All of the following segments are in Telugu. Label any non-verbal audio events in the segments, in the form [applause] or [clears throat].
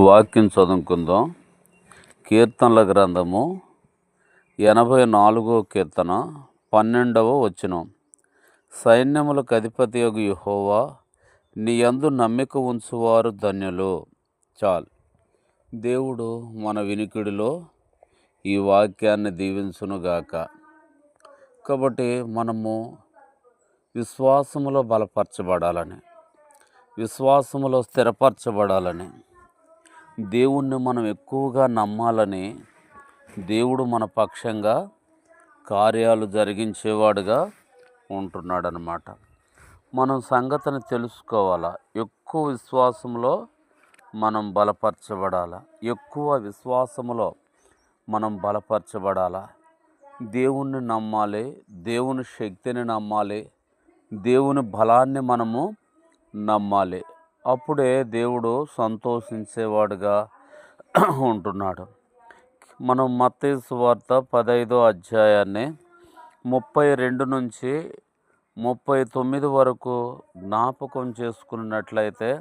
వాక్యం చదువుకుందాం. కీర్తనల గ్రంథము ఎనభై నాలుగో కీర్తన పన్నెండవ వచనం. సైన్యములకు అధిపతి యొక్క యెహోవా నీ యందు నమ్మిక ఉంచువారు ధన్యులు. చాలు. దేవుడు మన వినికిడిలో ఈ వాక్యాన్ని దీవించునుగాక కాబట్టి మనము విశ్వాసములో బలపరచబడాలని విశ్వాసములో స్థిరపరచబడాలని దేవుణ్ణి మనం ఎక్కువగా నమ్మాలని దేవుడు మన పక్షంగా కార్యాలు జరిగించేవాడుగా ఉంటున్నాడనమాట. మనం సంగతిని తెలుసుకోవాలా? ఎక్కువ విశ్వాసంలో మనం బలపరచబడాలా? ఎక్కువ విశ్వాసములో మనం బలపరచబడాలా? దేవుణ్ణి నమ్మాలి దేవుని శక్తిని నమ్మాలి దేవుని బలాన్ని మనము నమ్మాలి. అప్పుడే దేవుడు సంతోషించేవాడుగా ఉంటున్నాడు. మనం మత్తయి వార్త పదైదో అధ్యాయాన్ని ముప్పై రెండు నుంచి ముప్పై తొమ్మిది వరకు జ్ఞాపకం చేసుకున్నట్లయితే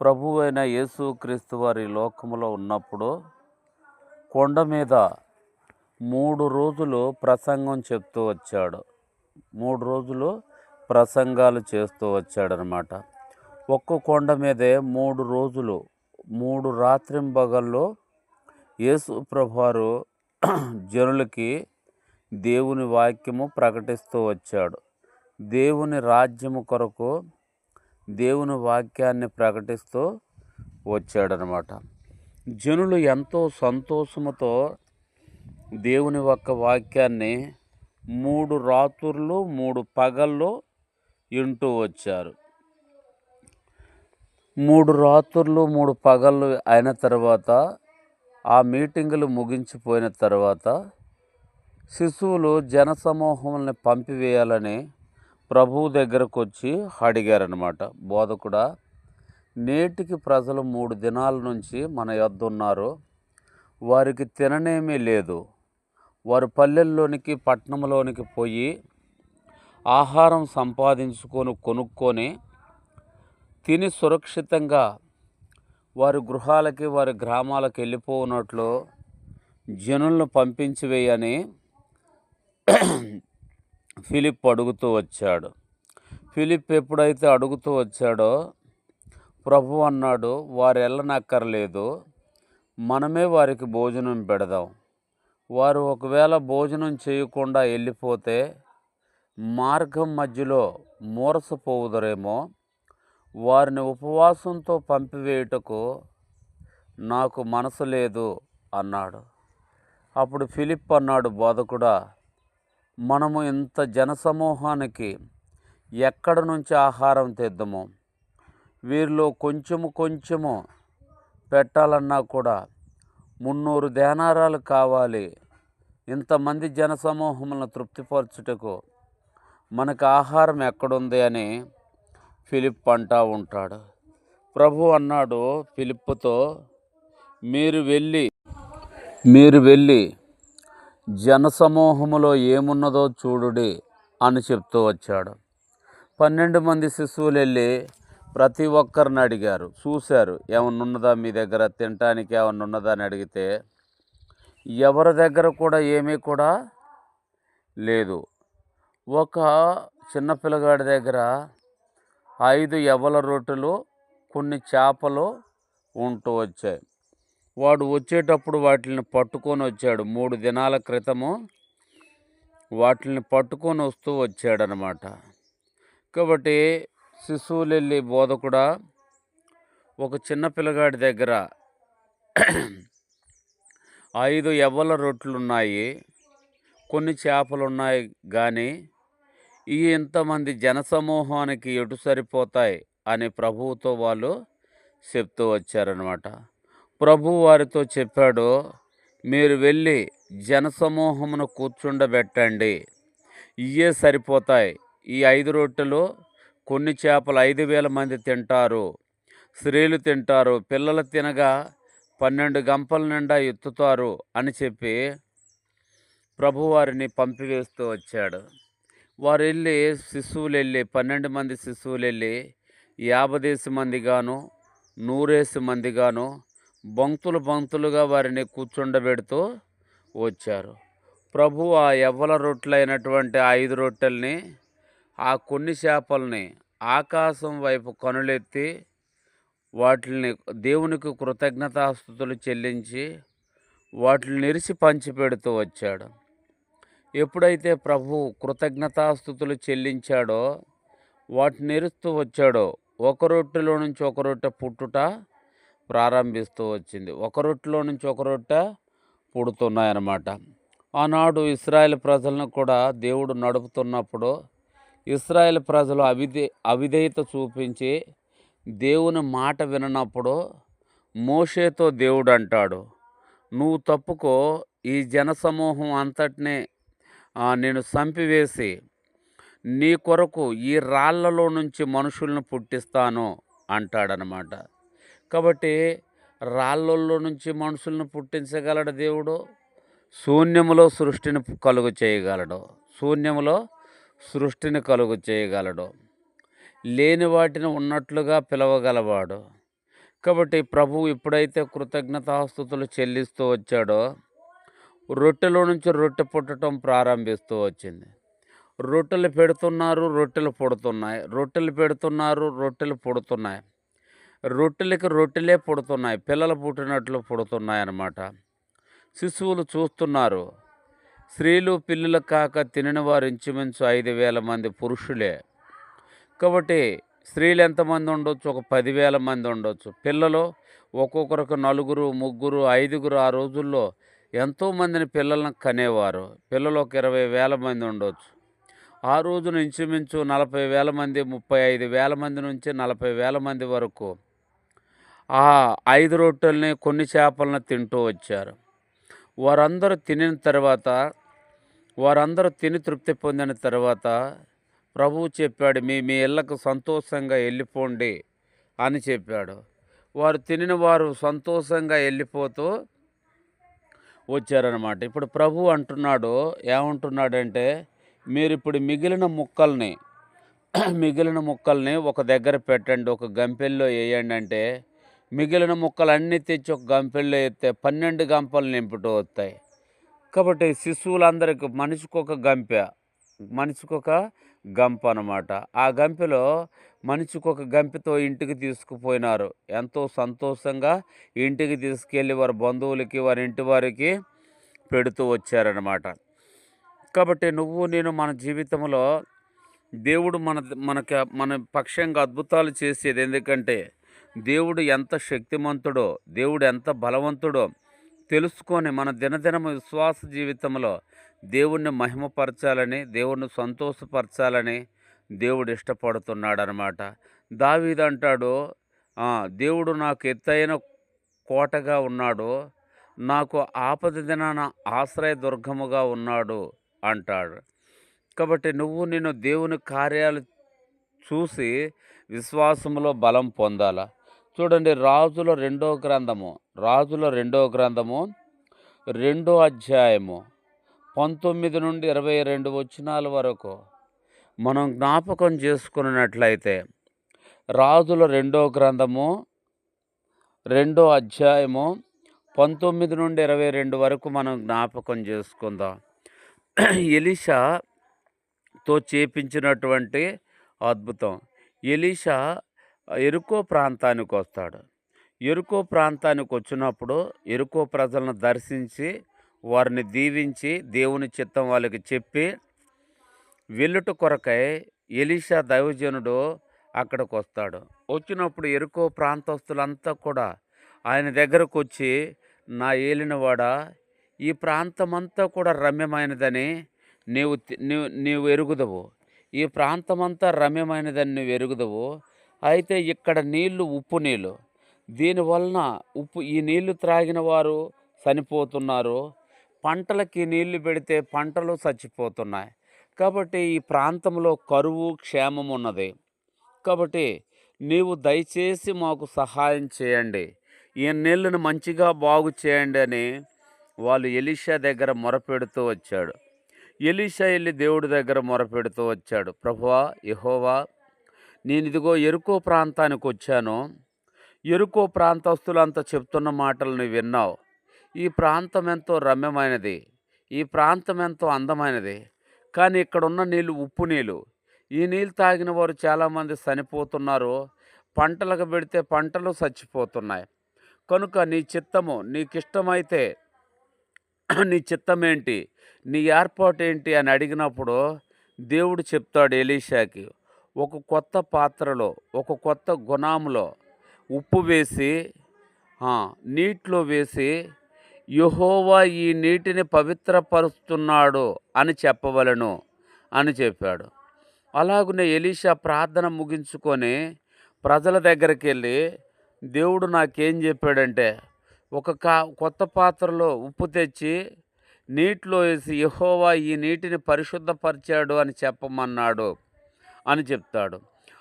ప్రభు అయిన యేసుక్రీస్తు వారి లోకములో ఉన్నప్పుడు కొండ మీద మూడు రోజులు ప్రసంగం చెప్తూ వచ్చాడు. మూడు రోజులు ప్రసంగాలు చేస్తూ వచ్చాడనమాట. ఒక్క కొండ మీదే మూడు రోజులు మూడు రాత్రింబగల్లో యేసు ప్రభువారు జనులకి దేవుని వాక్యము ప్రకటిస్తూ వచ్చాడు. దేవుని రాజ్యము కొరకు దేవుని వాక్యాన్ని ప్రకటిస్తూ వచ్చాడనమాట. జనులు ఎంతో సంతోషముతో దేవుని యొక్క వాక్యాన్ని మూడు రాత్రులు మూడు పగల్లో వింటూ వచ్చారు. మూడు రాత్రులు మూడు పగళ్ళు అయిన తర్వాత ఆ మీటింగులు ముగించిపోయిన తర్వాత శిశువులు జనసమూహంని పంపివేయాలని ప్రభువు దగ్గరకు వచ్చి అడిగారనమాట బోధకుడా నేటికి ప్రజలు మూడు దినాల నుంచి మన యొద్ ఉన్నారు వారికి తిననేమీ లేదు. వారు పల్లెల్లోనికి పట్టణంలోనికి పోయి ఆహారం సంపాదించుకొని కొనుక్కొని తిని సురక్షితంగా వారి గృహాలకి వారి గ్రామాలకు వెళ్ళిపోనట్లు జనులను పంపించి వేయని ఫిలిప్ అడుగుతూ వచ్చాడు. ఫిలిప్ ఎప్పుడైతే అడుగుతూ వచ్చాడో ప్రభు అన్నాడు వారు వెళ్ళనక్కర్లేదు. మనమే వారికి భోజనం పెడదాం. వారు ఒకవేళ భోజనం చేయకుండా వెళ్ళిపోతే మార్గం మధ్యలో మూరసపోవుదరేమో. వారిని ఉపవాసంతో పంపివేయుటకు నాకు మనసు లేదు అన్నాడు. అప్పుడు ఫిలిప్ అన్నాడు బోధకుడా మనము ఇంత జనసమూహానికి ఎక్కడ నుంచి ఆహారం తెద్దాము? వీరిలో కొంచెము కొంచెము పెట్టాలన్నా కూడా మున్నూరు దేనారాలు కావాలి. ఇంతమంది జనసమూహములను తృప్తిపరచుటకు మనకు ఆహారం ఎక్కడుంది అని ఫిలిప్ అంటా ఉంటాడు. ప్రభు అన్నాడు ఫిలిప్తో మీరు వెళ్ళి మీరు వెళ్ళి జనసమూహములో ఏమున్నదో చూడుడి అని చెప్తూ వచ్చాడు. పన్నెండు మంది శిశువులు వెళ్ళి ప్రతి ఒక్కరిని అడిగారు. చూశారు ఏమన్నా ఉన్నదా మీ దగ్గర? తినటానికి ఏమన్నా ఉన్నదా అని అడిగితే ఎవరి దగ్గర కూడా ఏమీ కూడా లేదు. ఒక చిన్న పిల్లగాడి దగ్గర ఐదు ఎవల రొట్టెలు కొన్ని చేపలు ఉంటూ వచ్చాయి. వాడు వచ్చేటప్పుడు వాటిని పట్టుకొని వచ్చాడు. మూడు దినాల క్రితము వాటిని పట్టుకొని వస్తూ వచ్చాడనమాట. కాబట్టి శిశువులు వెళ్ళి బోధకుడా ఒక చిన్న పిల్లగాడి దగ్గర ఐదు ఎవ్వల రొట్టెలు ఉన్నాయి కొన్ని చేపలు ఉన్నాయి కానీ ఈ ఇంతమంది జనసమూహానికి ఎటు సరిపోతాయి అని ప్రభువుతో వాళ్ళు చెప్తూ వచ్చారనమాట ప్రభు వారితో చెప్పాడు మీరు వెళ్ళి జనసమూహమును కూర్చుండబెట్టండి. ఇవే సరిపోతాయి. ఈ ఐదు రొట్టెలు కొన్ని చేపలు ఐదు వేల మంది తింటారు. స్త్రీలు తింటారు. పిల్లలు తినగా పన్నెండు గంపల నిండా ఎత్తుతారు అని చెప్పి ప్రభువారిని పంపివేస్తూ వచ్చాడు. వారు వెళ్ళి శిశువులు వెళ్ళి పన్నెండు మంది శిశువులు వెళ్ళి యాభై మందిగాను నూరేసి మందిగాను బంతులు బంతులుగా వారిని కూర్చుండబెడుతూ వచ్చారు. ప్రభు ఆ ఎవ్వల రొట్టెలైనటువంటి ఐదు రొట్టెల్ని ఆ కొన్ని చేపల్ని ఆకాశం వైపు కనులెత్తి వాటిని దేవునికి కృతజ్ఞతాస్థుతులు చెల్లించి వాటిని నిరిచి పంచిపెడుతూ వచ్చాడు. ఎప్పుడైతే ప్రభు కృతజ్ఞతాస్థుతులు చెల్లించాడో వాటిని ఎరుస్తూ వచ్చాడో ఒక రొట్టెలో నుంచి ఒక రొట్టె పుట్టుట ప్రారంభిస్తూ వచ్చింది. ఒక రొట్టెలో నుంచి ఒక రొట్టె పుడుతున్నాయన్నమాట. ఆనాడు ఇస్రాయేల్ ప్రజలను కూడా దేవుడు నడుపుతున్నప్పుడు ఇస్రాయేల్ ప్రజలు అవిధే అవిధేయత చూపించి దేవుని మాట విననప్పుడు మోషేతో దేవుడు అంటాడు నువ్వు తప్పుకో ఈ జనసమూహం అంతటినే నేను చంపివేసి నీ కొరకు ఈ రాళ్ళలో నుంచి మనుషులను పుట్టిస్తాను అంటాడనమాట. కాబట్టి రాళ్ళల్లో నుంచి మనుషులను పుట్టించగలడు దేవుడు? శూన్యములో సృష్టిని కలుగు చేయగలడు. శూన్యములో సృష్టిని కలుగు చేయగలడు. లేని వాటిని ఉన్నట్లుగా పిలవగలవాడు. కాబట్టి ప్రభువు ఎప్పుడైతే కృతజ్ఞతాస్థుతులు చెల్లిస్తూ వచ్చాడో రొట్టెలో నుంచి రొట్టె పుట్టడం ప్రారంభిస్తూ వచ్చింది. రొట్టెలు పెడుతున్నారు రొట్టెలు పుడుతున్నాయి. రొట్టెలు పెడుతున్నారు రొట్టెలు పుడుతున్నాయి. రొట్టెలకి రొట్టెలే పుడుతున్నాయి. పిల్లలు పుట్టినట్లు పుడుతున్నాయి అన్నమాట. శిశువులు చూస్తున్నారు. స్త్రీలు పిల్లలు కాక తినిన వారు ఇంచుమించు ఐదు వేల మంది పురుషులే. కాబట్టి స్త్రీలు ఎంతమంది ఉండొచ్చు? ఒక పదివేల మంది ఉండొచ్చు. పిల్లలు ఒక్కొక్కరికి నలుగురు ముగ్గురు ఐదుగురు ఆ రోజుల్లో ఎంతోమందిని పిల్లలను కనేవారు. పిల్లలు ఒక ఇరవై వేల మంది ఉండొచ్చు. ఆ రోజున ఇంచుమించు నలభై వేల మంది ముప్పై ఐదు వేల మంది నుంచి నలభై వేల మంది వరకు ఆ ఐదు రొట్టెల్ని కొన్ని చేపలను తింటూ వచ్చారు. వారందరూ తినిన తర్వాత వారందరూ తిని తృప్తి పొందిన తర్వాత ప్రభువు చెప్పాడు మీ మీ ఇళ్ళకు సంతోషంగా వెళ్ళిపోండి అని చెప్పాడు. వారు తినిన వారు సంతోషంగా వెళ్ళిపోతూ వచ్చారనమాట ఇప్పుడు ప్రభు అంటున్నాడు ఏమంటున్నాడంటే మీరు ఇప్పుడు మిగిలిన ముక్కల్ని [clears throat] మిగిలిన ముక్కల్ని ఒక దగ్గర పెట్టండి ఒక గంపెల్లో వేయండి అంటే మిగిలిన ముక్కలు అన్నీ తెచ్చి ఒక గంపెల్లో ఎత్తే పన్నెండు గంపలు నింపుతూ వస్తాయి. కాబట్టి శిశువులందరికీ మనిషికి ఒక గంపె మనిషికి ఒక గంప అనమాట ఆ గంపెలో మనిషికి ఒక ఇంటికి తీసుకుపోయినారు. ఎంతో సంతోషంగా ఇంటికి తీసుకెళ్ళి వారి బంధువులకి వారి ఇంటి వారికి పెడుతూ వచ్చారనమాట కాబట్టి నువ్వు నేను మన జీవితంలో దేవుడు మన మనకి మన పక్షంగా అద్భుతాలు చేసేది ఎందుకంటే దేవుడు ఎంత శక్తిమంతుడో దేవుడు ఎంత బలవంతుడో తెలుసుకొని మన దినదిన విశ్వాస జీవితంలో దేవుణ్ణి మహిమపరచాలని దేవుణ్ణి సంతోషపరచాలని దేవుడు ఇష్టపడుతున్నాడు అనమాట దావీదు అంటాడు దేవుడు నాకు ఎత్తైన కోటగా ఉన్నాడు. నాకు ఆపద దినాన ఆశ్రయ దుర్గముగా ఉన్నాడు అంటాడు. కాబట్టి నువ్వు నేను దేవుని కార్యాలు చూసి విశ్వాసములో బలం పొందాల? చూడండి రాజుల రెండో గ్రంథము రాజుల రెండో గ్రంథము రెండో అధ్యాయము పంతొమ్మిది నుండి ఇరవై రెండు వచనాల వరకు. మనం జ్ఞాపకం చేసుకున్నట్లయితే రాజుల రెండో గ్రంథము రెండో అధ్యాయము పంతొమ్మిది నుండి ఇరవై రెండు వరకు మనం జ్ఞాపకం చేసుకుందాం. ఎలీషాతో చేపించినటువంటి అద్భుతం. ఎలీషా ఎరుకో ప్రాంతానికి వస్తాడు. ఎరుకో ప్రాంతానికి వచ్చినప్పుడు ఎరుకో ప్రజలను దర్శించి వారిని దీవించి దేవుని చిత్తం వాళ్ళకి చెప్పి వెళ్ళుట కొరకై ఎలీషా దైవజనుడు అక్కడికి వస్తాడు వచ్చినప్పుడు ఎరుకో ప్రాంతస్తులంతా కూడా ఆయన దగ్గరకు వచ్చి నా ఏలినవాడ ఈ ప్రాంతమంతా కూడా రమ్యమైనదని నీవు నీవు నీవు ఎరుగుదవు. ఈ ప్రాంతమంతా రమ్యమైనదని నువ్వు ఎరుగుదవు. అయితే ఇక్కడ నీళ్ళు ఉప్పు నీళ్ళు దీనివలన ఉప్పు ఈ నీళ్ళు త్రాగిన వారు చనిపోతున్నారు. పంటలకి నీళ్ళు పెడితే పంటలు చచ్చిపోతున్నాయి. కాబట్టి ఈ ప్రాంతంలో కరువు క్షేమం ఉన్నది. కాబట్టి నీవు దయచేసి మాకు సహాయం చేయండి. ఈ నీళ్ళను మంచిగా బాగు చేయండి అని వాళ్ళు ఎలీషా దగ్గర మొరపెడుతూ వచ్చాడు. ఎలీషా వెళ్ళి దేవుడి దగ్గర మొరపెడుతూ వచ్చాడు. ప్రభువా యహోవా నేను ఇదిగో ఎరుకో ప్రాంతానికి వచ్చాను. ఎరుకో ప్రాంతస్తులంతా చెప్తున్న మాటలు విన్నావు. ఈ ప్రాంతం ఎంతో రమ్యమైనది. ఈ ప్రాంతం ఎంతో అందమైనది. కానీ ఇక్కడ ఉన్న నీళ్ళు ఉప్పు నీళ్ళు ఈ నీళ్ళు తాగిన వారు చాలామంది చనిపోతున్నారు. పంటలకు పెడితే పంటలు చచ్చిపోతున్నాయి. కనుక నీ చిత్తము నీకిష్టమైతే నీ చిత్తం ఏంటి నీ ఏర్పాటు ఏంటి అని అడిగినప్పుడు దేవుడు చెప్తాడు ఎలీషాకి ఒక కొత్త పాత్రలో ఒక కొత్త గుణంలో ఉప్పు వేసి నీటిలో వేసి యహోవా ఈ నీటిని పవిత్రపరుస్తున్నాడు అని చెప్పవలను అని చెప్పాడు. అలాగనే ఎలీషా ప్రార్థన ముగించుకొని ప్రజల దగ్గరికి వెళ్ళి దేవుడు నాకేం చెప్పాడంటే ఒక కా కొత్త పాత్రలో ఉప్పు తెచ్చి నీటిలో వేసి యహోవా ఈ నీటిని పరిశుద్ధపరిచాడు అని చెప్పమన్నాడు అని చెప్తాడు.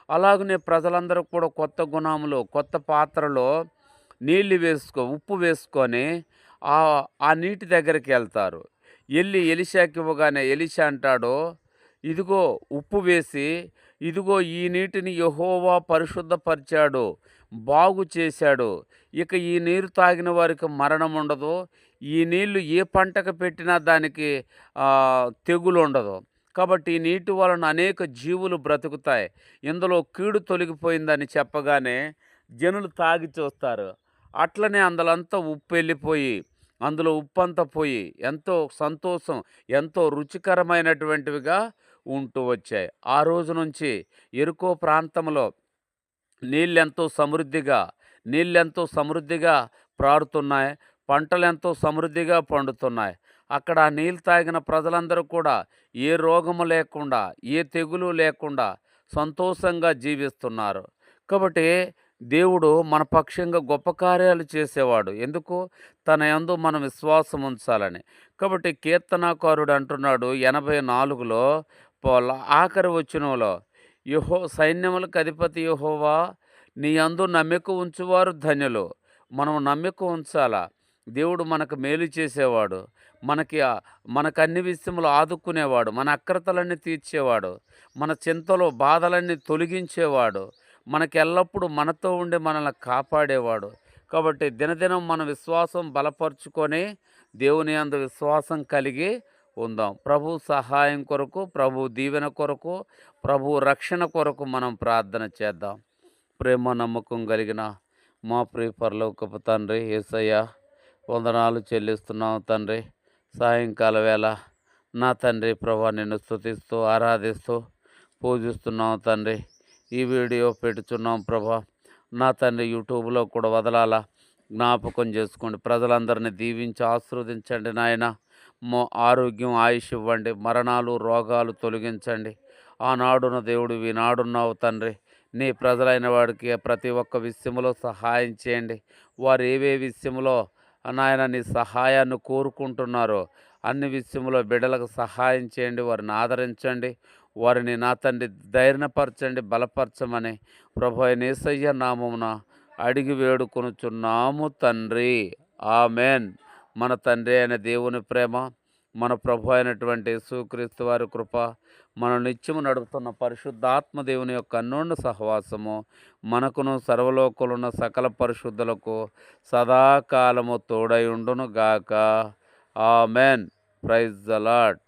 అలాగనే ప్రజలందరూ కూడా కొత్త గుణములు కొత్త పాత్రలో నీళ్ళు వేసుకో ఉప్పు వేసుకొని ఆ నీటి దగ్గరికి వెళ్తారు. వెళ్ళి ఎలిషాకి ఇవ్వగానే ఎలిషా అంటాడు ఇదిగో ఉప్పు వేసి ఇదిగో ఈ నీటిని యహోవా పరిశుద్ధపరిచాడు బాగు చేశాడు. ఇక ఈ నీరు తాగిన వారికి మరణం ఉండదు. ఈ నీళ్ళు ఏ పంటకు పెట్టినా దానికి తెగులు ఉండదు. కాబట్టి ఈ నీటి వలన అనేక జీవులు బ్రతుకుతాయి. ఇందులో కీడు తొలగిపోయిందని చెప్పగానే జనులు తాగి చూస్తారు. అట్లనే అందులంతా ఉప్పు వెళ్ళిపోయి అందులో ఉప్పు అంతా పోయి ఎంతో సంతోషం ఎంతో రుచికరమైనటువంటివిగా ఉంటూ వచ్చాయి. ఆ రోజు నుంచి ఎరుకో ప్రాంతంలో నీళ్ళెంతో సమృద్ధిగా నీళ్ళెంతో సమృద్ధిగా ప్రారుతున్నాయి పంటలు ఎంతో సమృద్ధిగా పండుతున్నాయి. అక్కడ ఆ నీళ్ళు తాగిన ప్రజలందరూ కూడా ఏ రోగము లేకుండా ఏ తెగులు లేకుండా సంతోషంగా జీవిస్తున్నారు. కాబట్టి దేవుడు మన పక్షంగా గొప్ప కార్యాలు చేసేవాడు. ఎందుకు? తన యందు మనం విశ్వాసం ఉంచాలని. కాబట్టి కీర్తనాకారుడు అంటున్నాడు ఎనభై నాలుగులో పోల- ఆఖరి వచ్చినలో యహో సైన్యములకు అధిపతి యహోవా నీ అందు నమ్మిక ఉంచువారు ధన్యులు. మనం నమ్మిక ఉంచాలా? దేవుడు మనకు మేలు చేసేవాడు. మనకి మనకు అన్ని విషయములు ఆదుకునేవాడు. మన అక్రతలన్నీ తీర్చేవాడు. మన చింతలో బాధలన్నీ తొలగించేవాడు. మనకి ఎల్లప్పుడూ మనతో ఉండి మనల్ని కాపాడేవాడు. కాబట్టి దినదినం మన విశ్వాసం బలపరుచుకొని దేవుని అందు విశ్వాసం కలిగి ఉందాం. ప్రభు సహాయం కొరకు ప్రభు దీవెన కొరకు ప్రభు రక్షణ కొరకు మనం ప్రార్థన చేద్దాం. ప్రేమ నమ్మకం కలిగిన మా ప్రియ పరలోకపు తండ్రి యేసయ్య వందనాలు చెల్లిస్తున్నాం తండ్రి. సాయంకాల వేళ నా తండ్రి ప్రభా నిన్ను స్థుతిస్తూ ఆరాధిస్తూ పూజిస్తున్నాం తండ్రి. ఈ వీడియో పెడుతున్నాం ప్రభా. నా తండ్రి యూట్యూబ్లో కూడా వదలాలా? జ్ఞాపకం చేసుకోండి. ప్రజలందరినీ దీవించి ఆశీర్వదించండి నాయన. మో ఆరోగ్యం ఆయుష్ ఇవ్వండి. మరణాలు రోగాలు తొలగించండి. ఆనాడున్న దేవుడు ఈనాడున్నావు తండ్రి. నీ ప్రజలైన వాడికి ప్రతి ఒక్క విషయంలో సహాయం చేయండి. వారు ఏవే విషయంలో నాయన నీ సహాయాన్ని కోరుకుంటున్నారో అన్ని విషయంలో బిడ్డలకు సహాయం చేయండి. వారిని ఆదరించండి. వారిని నా తండ్రి ధైర్యపరచండి బలపరచమని ప్రభు నేసయ్య నామమున అడిగి వేడుకొనుచున్నాము తండ్రి. ఆమెన్. మన తండ్రి అయిన దేవుని ప్రేమ మన ప్రభు అయినటువంటి యేసుక్రీస్తు వారి కృప మన నిత్యము నడుపుతున్న పరిశుద్ధాత్మ దేవుని యొక్క అన్నోన్న సహవాసము మనకును సర్వలోకులున్న సకల పరిశుద్ధులకు సదాకాలము తోడై ఉండును గాక ఆమెన్. Praise the lord